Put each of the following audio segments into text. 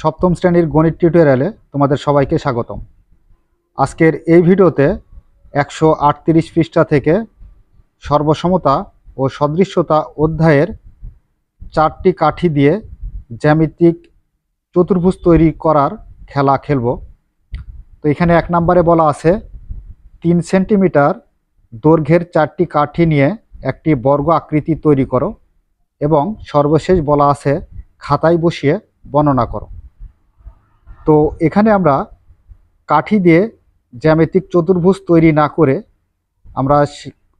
সপ্তম শ্রেণির গণিত টিউটোরিয়ালে তোমাদের সবাইকে স্বাগতম। আজকের এই ভিডিওতে একশো আটত্রিশ পৃষ্ঠা থেকে সর্বসমতা ও সদৃশ্যতা অধ্যায়ের চারটি কাঠি দিয়ে জ্যামিতিক চতুর্ভুজ তৈরি করার খেলা খেলব। তো এখানে এক নম্বরে বলা আছে, তিন সেন্টিমিটার দৈর্ঘ্যের চারটি কাঠি নিয়ে একটি বর্গ আকৃতি তৈরি করো এবং সর্বশেষ বলা আছে, খাতায় বসিয়ে বর্ণনা করো। তো এখানে আমরা কাঠি দিয়ে জ্যামিতিক চতুর্ভুজ তৈরি না করে আমরা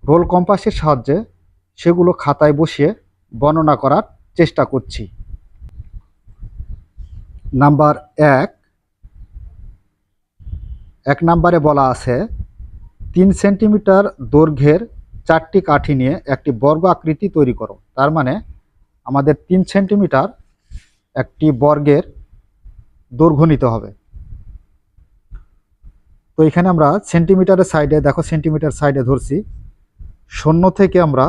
রোল কম্পাসের সাহায্যে সেগুলো খাতায় বসিয়ে বর্ণনা করার চেষ্টা করছি। নাম্বার এক। এক নাম্বারে বলা আছে, তিন সেন্টিমিটার দৈর্ঘ্যের চারটি কাঠি নিয়ে একটি বর্গ আকৃতি তৈরি করো। তার মানে আমাদের তিন সেন্টিমিটার একটি বর্গের দৈর্ঘ্য নিতে হবে। তো এখানে আমরা সেন্টিমিটারের সাইডে দেখো সেন্টিমিটার সাইডে ধরছি। শূন্য থেকে আমরা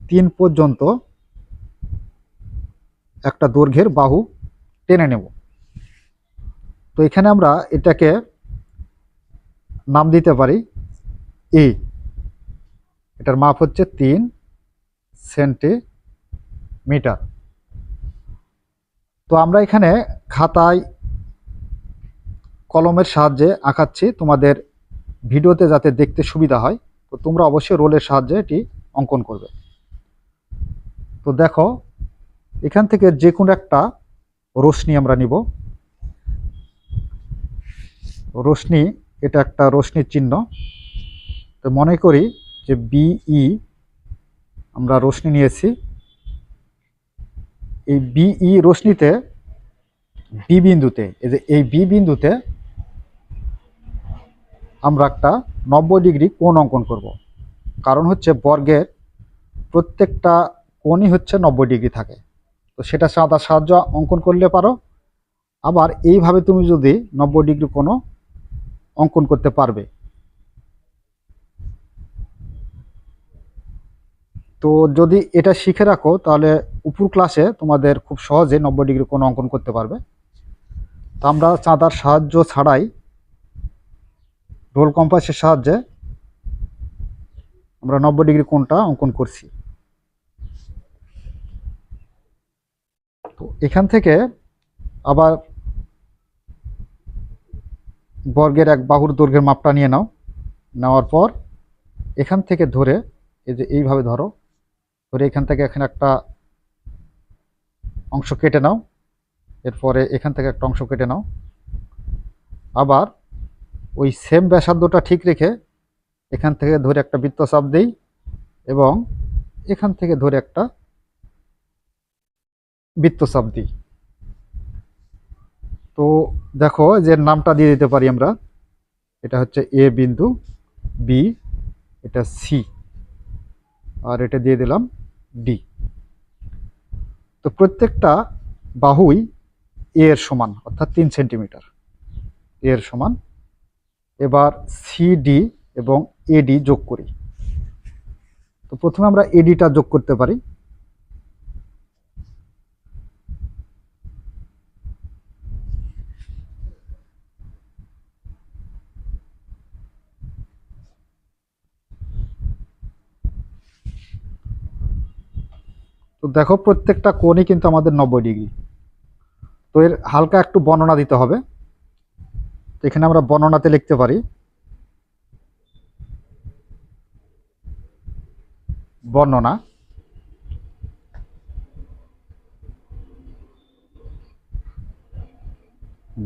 তিন পর্যন্ত একটা দৈর্ঘ্যের বাহু টেনে নেব। তো এখানে আমরা এটাকে নাম দিতে পারি এ এটার মাপ হচ্ছে তিন সেন্টিমিটার। তো আমরা এখানে খাতায় কলমের সাহায্যে আঁকাচ্ছি তোমাদের ভিডিওতে যাতে দেখতে সুবিধা হয়, তো তোমরা অবশ্যই রোলের সাহায্যে এটি অঙ্কন করবে। তো দেখো, এখান থেকে যে কোনো একটা রশ্মি আমরা নিব। রশ্মি, এটা একটা রশ্মির চিহ্ন। তো মনে করি যে বিই আমরা রশ্মি নিয়েছি। এই বিই রশ্মিতে বি বিন্দুতে, এই যে এই বি বিন্দুতে আমরা একটা নব্বই ডিগ্রি কোণ অঙ্কন করব। কারণ হচ্ছে বর্গের প্রত্যেকটা কোণই হচ্ছে নব্বই ডিগ্রি থাকে। তো সেটা সাদা সাহায্য অঙ্কন করলে পারো। আবার এইভাবে তুমি যদি নব্বই ডিগ্রি কোনো অঙ্কন করতে পারবে। তো যদি এটা শিখে রাখো, তাহলে উপর ক্লাসে তোমাদের খুব সহজে নব্বই ডিগ্রি কোনো অঙ্কন করতে পারবে। তো আমরা চাঁদার সাহায্য ছাড়াই রোল কম্পাসের সাহায্যে আমরা নব্বই ডিগ্রি কোণটা অঙ্কন করছি। তো এখান থেকে আবার বর্গের এক বাহুর দৈর্ঘ্যের মাপটা নিয়ে নাও। নেওয়ার পর এখান থেকে ধরে, এই যে এইভাবে ধরো, ধরে এখান থেকে এখানে একটা অংশ কেটে নাও। এরপরে এখান থেকে একটা অংশ কেটে নাও। আবার ওই সেম ব্যাসার্ধটা ঠিক রেখে এখান থেকে ধরে একটা বৃত্তচাপ দেই এবং এখান থেকে ধরে একটা বৃত্তচাপ দিই। তো দেখো যে নামটা দিয়ে দিতে পারি আমরা, এটা হচ্ছে এ বিন্দু বি এটা সি আর এটা দিয়ে দিলাম ডি তো প্রত্যেকটা বাহুই এর সমান, অর্থাৎ তিন সেন্টিমিটার এর সমান এবার সিডি এবং এডি যোগ করি। তো প্রথমে আমরা এডিটা যোগ করতে পারি। তো দেখো প্রত্যেকটা কোণই কিন্তু আমাদের নব্বই ডিগ্রি। তো এর হালকা একটু বর্ণনা দিতে হবে। এখানে আমরা বর্ণনাতে লিখতে পারি। বর্ণনা।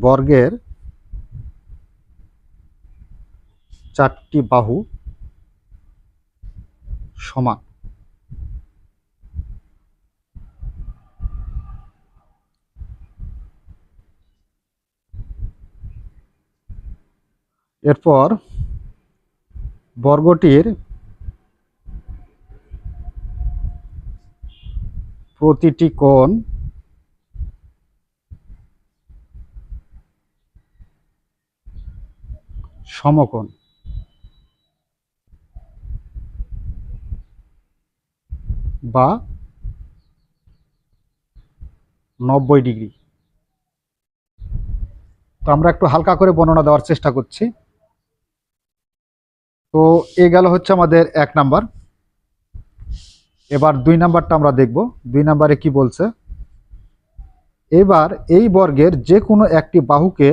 বর্গের চারটি বাহু সমান। এরপর বর্গটির প্রতিটি কোণ সমকোণ। বা নব্বই ডিগ্রি। তো আমরা একটু হালকা করে বর্ণনা দেওয়ার চেষ্টা করছি। তো এ গেল হচ্ছে আমাদের এক নাম্বার। এবার দুই নাম্বারটা আমরা দেখব। দুই নাম্বারে কি বলছে? এবার এই বর্গের যে কোনো একটি বাহুকে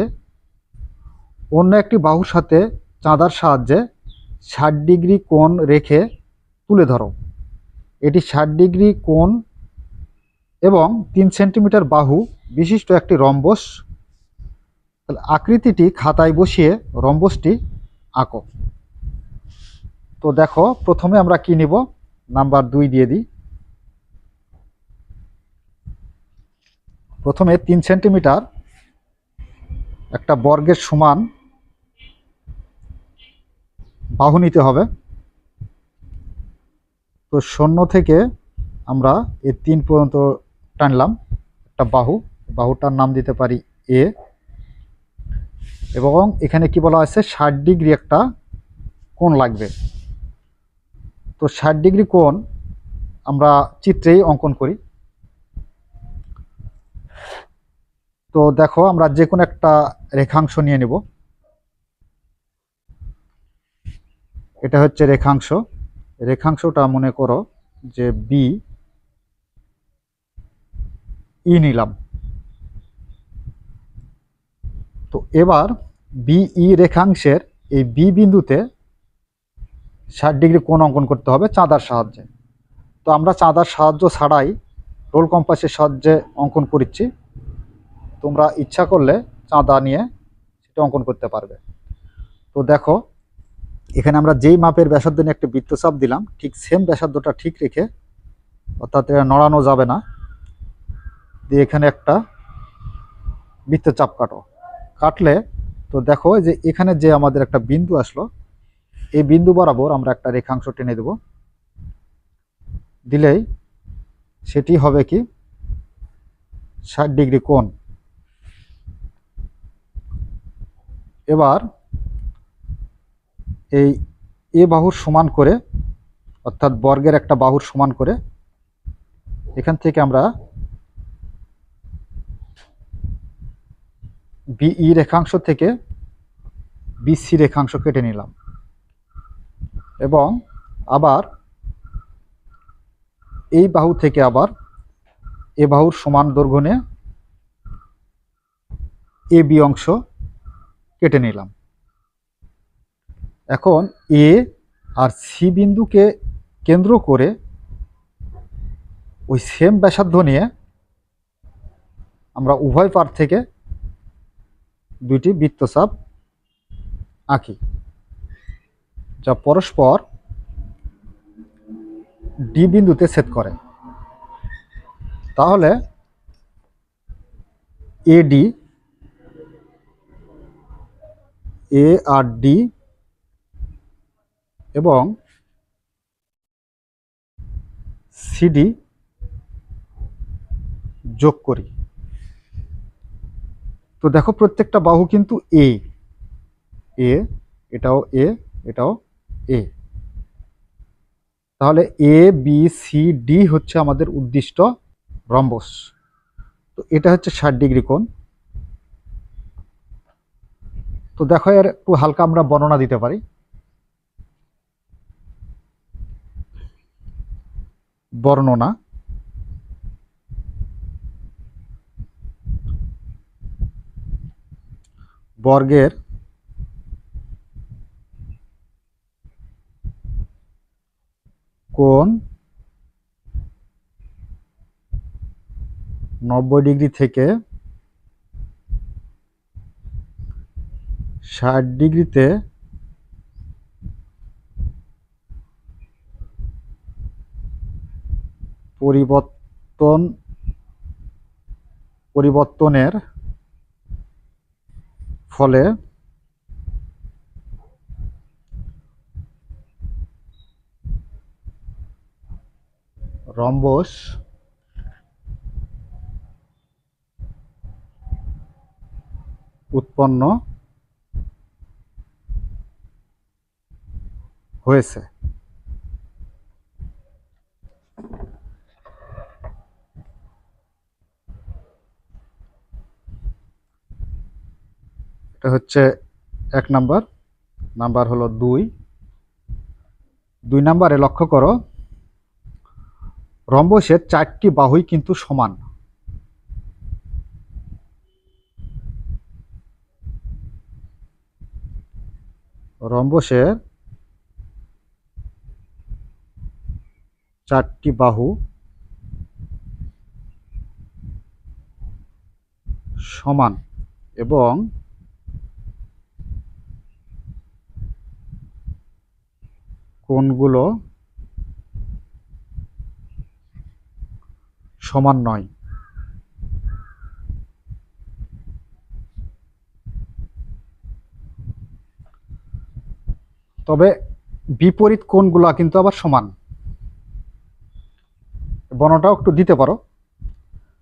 অন্য একটি বাহুর সাথে চাঁদার সাহায্যে ষাট ডিগ্রি কোণ রেখে তুলে ধরো। এটি ষাট ডিগ্রি কোণ এবং তিন সেন্টিমিটার বাহু বিশিষ্ট একটি রম্বস। আকৃতিটি খাতায় বসিয়ে রম্বসটি আঁকো। তো দেখো, প্রথমে আমরা কি নিব? নাম্বার দুই দিয়ে দিই। প্রথমে তিন সেন্টিমিটার একটা বর্গের সমান বাহু নিতে হবে। তো শূন্য থেকে আমরা এই তিন পর্যন্ত টানলাম একটা বাহু। বাহুটার নাম দিতে পারি এ। এবং এখানে কি বলা হয়েছে? ষাট ডিগ্রি একটা কোণ লাগবে। তো ষাট ডিগ্রি কোণ আমরা চিত্রেই অঙ্কন করি। তো দেখো, আমরা যে কোনো একটা রেখাংশ নিয়ে নেব। এটা হচ্ছে রেখাংশ। রেখাংশটা মনে করো যে বি ই নিলাম। তো এবার বিই রেখাংশের এই বি বিন্দুতে ষাট ডিগ্রি কোণ অঙ্কন করতে হবে চাঁদার সাহায্যে। তো আমরা চাঁদার সাহায্য ছাড়াই রোল কম্পাসের সাহায্যে অঙ্কন করিচ্ছি তোমরা ইচ্ছা করলে চাঁদা নিয়ে সেটা অঙ্কন করতে পারবে। তো দেখো, এখানে আমরা যেই মাপের ব্যাসার্ধ নিয়ে একটা বৃত্তচাপ দিলাম, ঠিক সেম ব্যাসার্ধটা ঠিক রেখে, অর্থাৎ এটা নড়ানো যাবে না, দিয়ে এখানে একটা বৃত্তচাপ কাটো। কাটলে, তো দেখো যে এখানে যে আমাদের একটা বিন্দু আসলো এই বিন্দু বরাবর আমরা একটা রেখাংশ টেনে দেব। দিলেই সেটি হবে কি? ষাট ডিগ্রি কোণ। এবার এই এ বাহুর সমান করে, অর্থাৎ বর্গের একটা বাহুর সমান করে, এখান থেকে আমরা বিই রেখাংশ থেকে বিসি রেখাংশ কেটে নিলাম। এবং আবার এই বাহু থেকে আবার এ বাহুর সমান দৈর্ঘ্য নিয়ে এ বি অংশ কেটে নিলাম। এখন এ আর সি বিন্দুকে কেন্দ্র করে ওই সেম ব্যাসার্ধ নিয়ে আমরা উভয় পার থেকে দুইটি বৃত্তচাপ আঁকি। যা পরস্পর ডি বিন্দুতে ছেদ করে। তাহলে এডি এ আর ডি এবং সিডি যোগ করি। তো দেখো প্রত্যেকটা বাহু কিন্তু এ এ, এটাও এ, এটাও এ। তাহলে এ, বি, সি, ডি হচ্ছে আমাদের উদ্দিষ্ট রম্বস। তো এটা হচ্ছে ষাট ডিগ্রি কোণ। তো দেখো এর একটু হালকা আমরা বর্ণনা দিতে পারি। বর্ণনা। বর্গের কোণ নব্বই ডিগ্রি থেকে ষাট ডিগ্রিতে পরিবর্তন পরিবর্তনের ফলে রম্বস। উৎপন্ন হয়েছে। এটা হচ্ছে এক নাম্বার। নাম্বার হলো দুই। দুই নাম্বারে লক্ষ্য করো রম্বসের চারটি বাহুই কিন্তু সমান। রম্বসের চারটি বাহু সমান এবং কোণগুলো সমান নয়। তবে বিপরীত কোণগুলো কিন্তু আবার সমান। বর্ণটাও একটু দিতে পারো।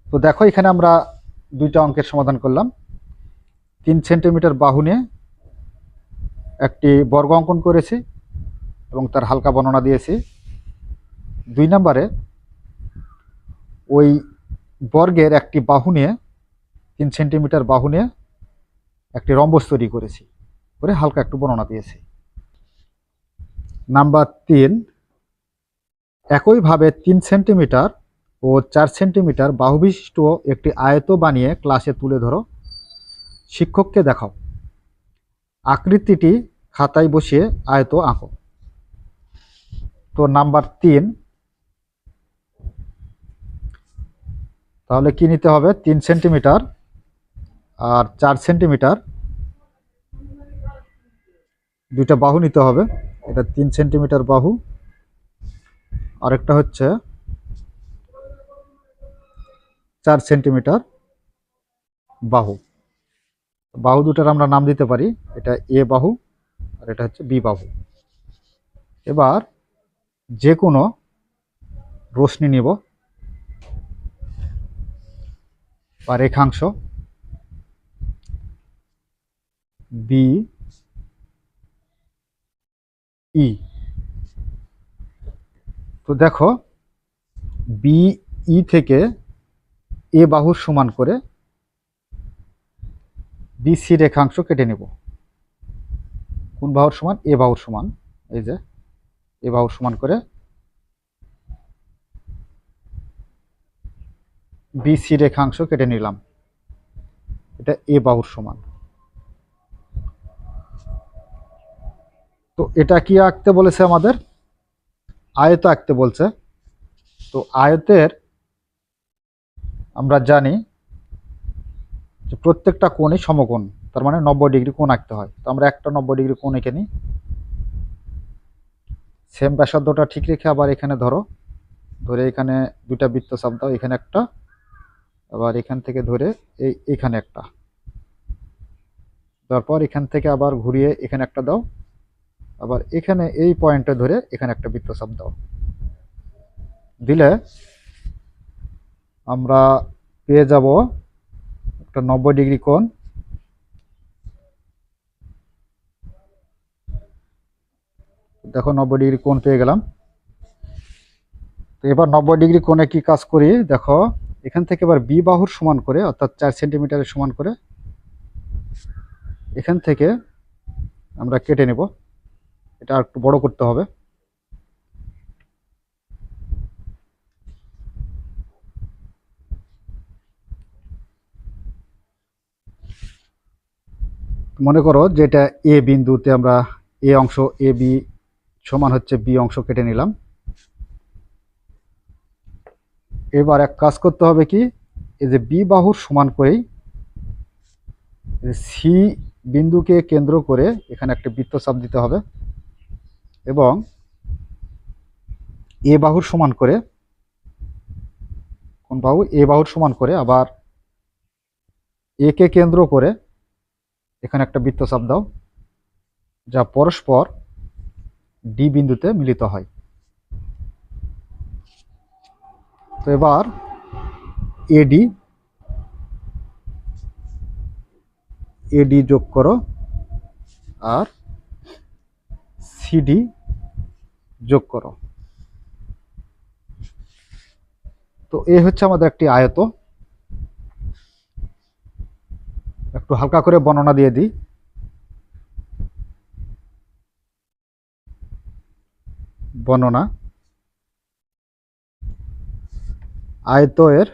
তো দেখো, এখানে আমরা দুইটা অঙ্কের সমাধান করলাম। তিন সেন্টিমিটার বাহু নিয়ে একটি বর্গ অঙ্কন করেছি এবং তার হালকা বর্ণনা দিয়েছি। দুই নম্বরে ওই বর্গের একটি বাহু নিয়ে, তিন সেন্টিমিটার বাহু নিয়ে একটি রম্বস তৈরি করেছি, করে হালকা একটু বর্ণনা দিয়েছি। নাম্বার তিন, একইভাবে তিন সেন্টিমিটার ও চার সেন্টিমিটার বাহু বিশিষ্ট একটি আয়ত বানিয়ে ক্লাসে তুলে ধরো। শিক্ষককে দেখাও। আকৃতিটি খাতায় বসিয়ে আয়ত আঁকো। তো নাম্বার তিন তাহলে কি নিতে হবে? তিন সেন্টিমিটার আর চার সেন্টিমিটার। দুইটা বাহু নিতে হবে। এটা তিন সেন্টিমিটার বাহু। আরেকটা হচ্ছে চার সেন্টিমিটার বাহু। বাহু দুটার আমরা নাম দিতে পারি। এটা এ বাহু আর এটা হচ্ছে বি বাহু। এবার যে কোনো রশ্মি নিব। বা রেখাংশ বি ই তো দেখো বি ই থেকে এ বাহুর সমান করে বিসি রেখাংশ কেটে নেব। কোন বাহুর সমান? এ বাহুর সমান। এই যে এ বাহুর সমান করে বিসি রেখাংশ কেটে নিলাম। এটা এ বাহুর সমান। তো এটা কি আঁকতে বলেছে আমাদের? আয়ত আঁকতে বলছে। তো আয়তের আমরা জানি যে প্রত্যেকটা কোণই সমকোণ, তার মানে নব্বই ডিগ্রি কোণ আঁকতে হয়। তো আমরা একটা নব্বই ডিগ্রি কোণ এঁকে নিই। সেম ব্যাসার্ধটা ঠিক রেখে আবার এখানে ধরো। ধরে এখানে দুটা বৃত্ত চাপ দাও, এখানে একটা। আবার এখান থেকে ধরে এই, এখানে একটা। তারপর এখান থেকে আবার ঘুরিয়ে এখানে একটা দাও। আবার এখানে এই পয়েন্টে ধরে এখানে একটা বৃত্তচাপ দাও। দিলে আমরা পেয়ে যাব একটা নব্বই ডিগ্রি কোণ। দেখো নব্বই ডিগ্রি কোণ পেয়ে গেলাম। তো এবার নব্বই ডিগ্রি কোণে কি কাজ করি? দেখো এখান থেকে এবার বি বাহুর সমান করে, অর্থাৎ চার সেন্টিমিটারের সমান করে, এখান থেকে আমরা কেটে নেব। এটা আর একটু বড় করতে হবে। মনে করো যেটা এ বিন্দুতে আমরা এ অংশ এ বি সমান হচ্ছে বি অংশ কেটে নিলাম। এবার এক কাজ করতে হবে কি? এই যে বি বাহুর সমান করেই সি বিন্দুকে কেন্দ্র করে এখানে একটা বৃত্ত চাপ দিতে হবে এবং এ বাহুর সমান করে কোন বাহু? এ বাহুর সমান করে আবার এ কে কেন্দ্র করে এখানে একটা বৃত্ত চাপ দাও যা পরস্পর ডি বিন্দুতে মিলিত হয়। তো এবার এডি এডি যোগ করো আর সিডি যোগ করো। তো এ হচ্ছে আমাদের একটি আয়ত। একটু হালকা করে বর্ণনা দিয়ে দিই। বর্ণনা। আয়তয়ের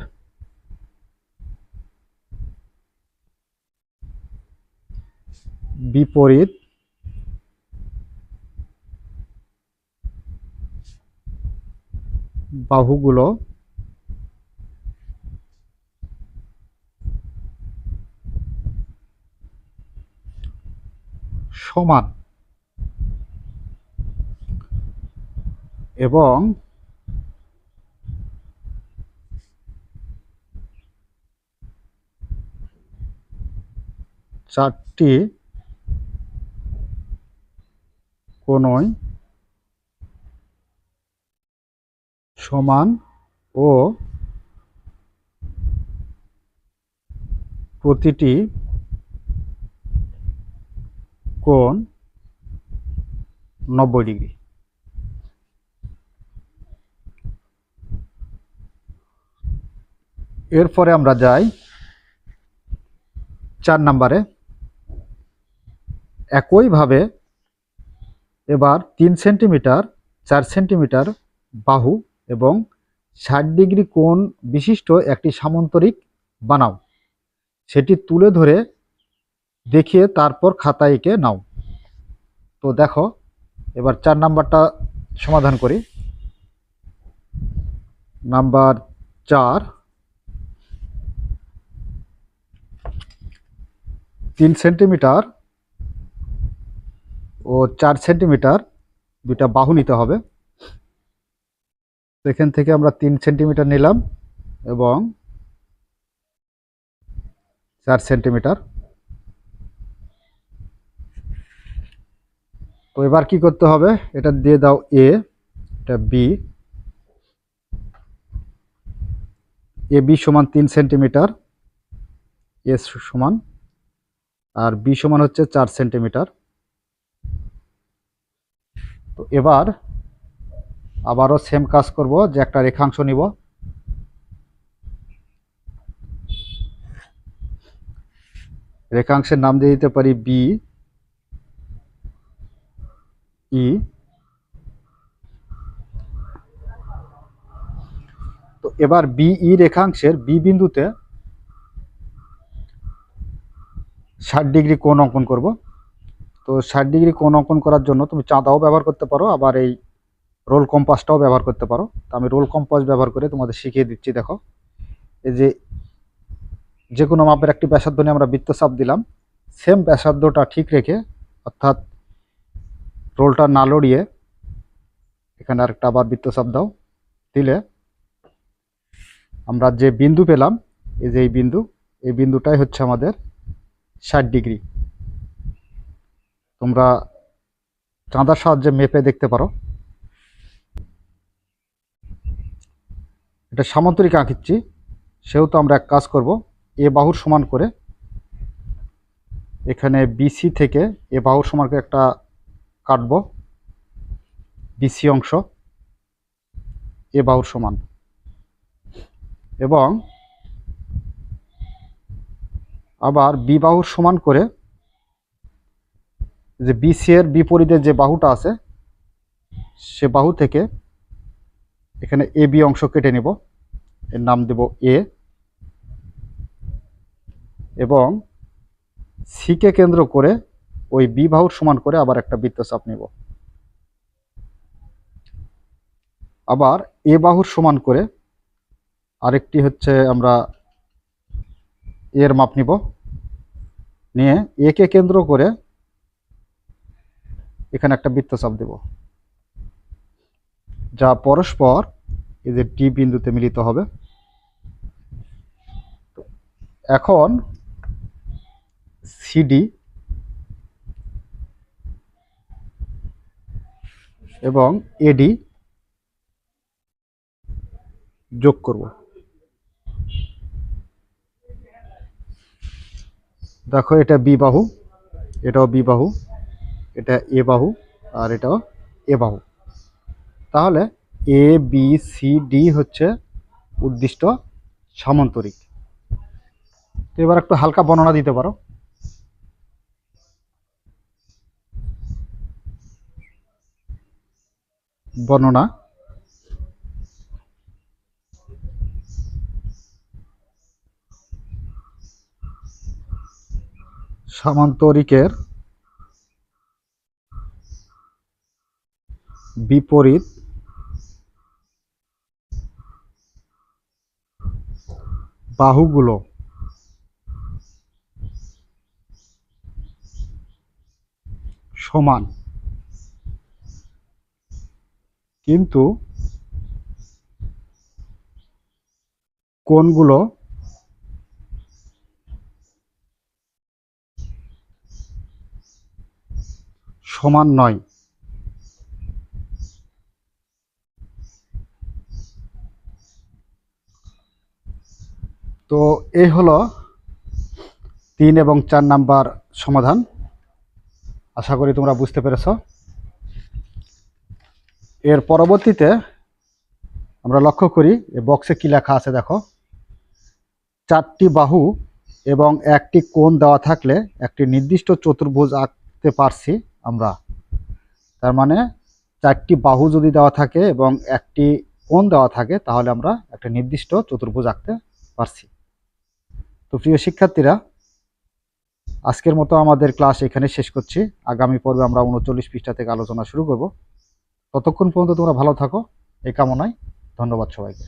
বিপরীত বাহুগুলো সমান এবং চারটি কোণই সমান ও প্রতিটি কোণ নব্বই ডিগ্রি। এরপরে আমরা যাই চার নাম্বারে। একইভাবে এবার তিন সেন্টিমিটার, চার সেন্টিমিটার বাহু এবং ষাট ডিগ্রি কোণ বিশিষ্ট একটি সামান্তরিক বানাও। সেটি তুলে ধরে দেখিয়ে তারপর খাতায় এঁকে নাও। তো দেখো, এবার চার নাম্বারটা সমাধান করি। নাম্বার চার। তিন সেন্টিমিটার ও চার সেন্টিমিটার দুটা বাহু নিতে হবে। সেখান থেকে আমরা তিন সেন্টিমিটার নিলাম এবং চার সেন্টিমিটার। তো এবার কি করতে হবে? এটা দিয়ে দাও এ এটা বি এ বি সমান তিন সেন্টিমিটার এ সমান, আর বি সমান হচ্ছে চার সেন্টিমিটার। তো এবার আবারও সেম কাজ করব, যে একটা রেখাংশ নিব। রেখাংশের নাম দিয়ে দিতে পারি বি ই তো এবার বিই রেখাংশের বি বিন্দুতে ষাট ডিগ্রি কোণ অঙ্কন করব। তো ষাট ডিগ্রি কোন অঙ্কন করার জন্য তুমি চাঁদাও ব্যবহার করতে পারো, আবার এই রোল কম্পাসটাও ব্যবহার করতে পারো। তো আমি রোল কম্পাস ব্যবহার করে তোমাদের শিখিয়ে দিচ্ছি, দেখো। এই যে যে কোনো মাপের একটি ব্যাসার্ধ নিয়ে আমরা বৃত্তচাপ দিলাম সেম ব্যাসার্ধটা ঠিক রেখে, অর্থাৎ রোলটা না লড়িয়ে এখানে আরেকটা আবার বৃত্তচাপ দাও, দিলে আমরা যে বিন্দু পেলাম, এই যে এই বিন্দু, এই বিন্দুটাই হচ্ছে আমাদের ষাট ডিগ্রি। তোমরা চাঁদার সাহায্যে মেপে দেখতে পারো। এটা সামান্তরিক আঁকিচ্ছি, সেহেতু আমরা এক কাজ করব, এ বাহুর সমান করে এখানে বিসি থেকে এ বাহুর সমান করে একটা কাটব বিসি অংশ, এ বাহুর সমান। এবং আবার বি বাহুর সমান করে যে বিসি এর বিপরীতে যে বাহুটা আছে, সে বাহু থেকে এখানে এ বি অংশ কেটে নেব। এর নাম দেব এ এবং সিকে কেন্দ্র করে ওই বি বাহুর সমান করে আবার একটা বৃত্তচাপ নেব। আবার এ বাহুর সমান করে আরেকটি হচ্ছে আমরা এর মাপ নিব। নিয়ে একে কেন্দ্র করে এখানে একটা বৃত্তচাপ দেব। যা পরস্পর এদের ডি বিন্দুতে মিলিত হবে। এখন সিডি এবং এডি যোগ করব। দেখো এটা বিবাহু, এটাও বি বাহু এটা এ বাহু আর এটাও এ বাহু। তাহলে এ বি সি ডি হচ্ছে উদ্দিষ্ট সামান্তরিক। তো এবার একটু হালকা বর্ণনা দিতে পারো। বর্ণনা। সামান্তরিকের বিপরীত। বাহুগুলো। সমান। কিন্তু কোনগুলো সমান নয়। তো এই হলো তিন এবং চার নাম্বার সমাধান। আশা করি তোমরা বুঝতে পেরেছ। এর পরবর্তীতে আমরা লক্ষ্য করি এই বক্সে কি লেখা আছে দেখো। চারটি বাহু এবং একটি কোণ দেওয়া থাকলে একটি নির্দিষ্ট চতুর্ভুজ আঁকতে পারছি আমরা। তার মানে চারটি বাহু যদি দেওয়া থাকে এবং একটি কোণ দেওয়া থাকে, তাহলে আমরা একটা নির্দিষ্ট চতুর্ভুজ আঁকতে পারছি। তো প্রিয় শিক্ষার্থীরা, আজকের মতো আমাদের ক্লাস এখানে শেষ করছি। আগামী পর্বে আমরা উনচল্লিশ পৃষ্ঠা থেকে আলোচনা শুরু করব। ততক্ষণ পর্যন্ত তোমরা ভালো থাকো এ কামনায় ধন্যবাদ সবাইকে।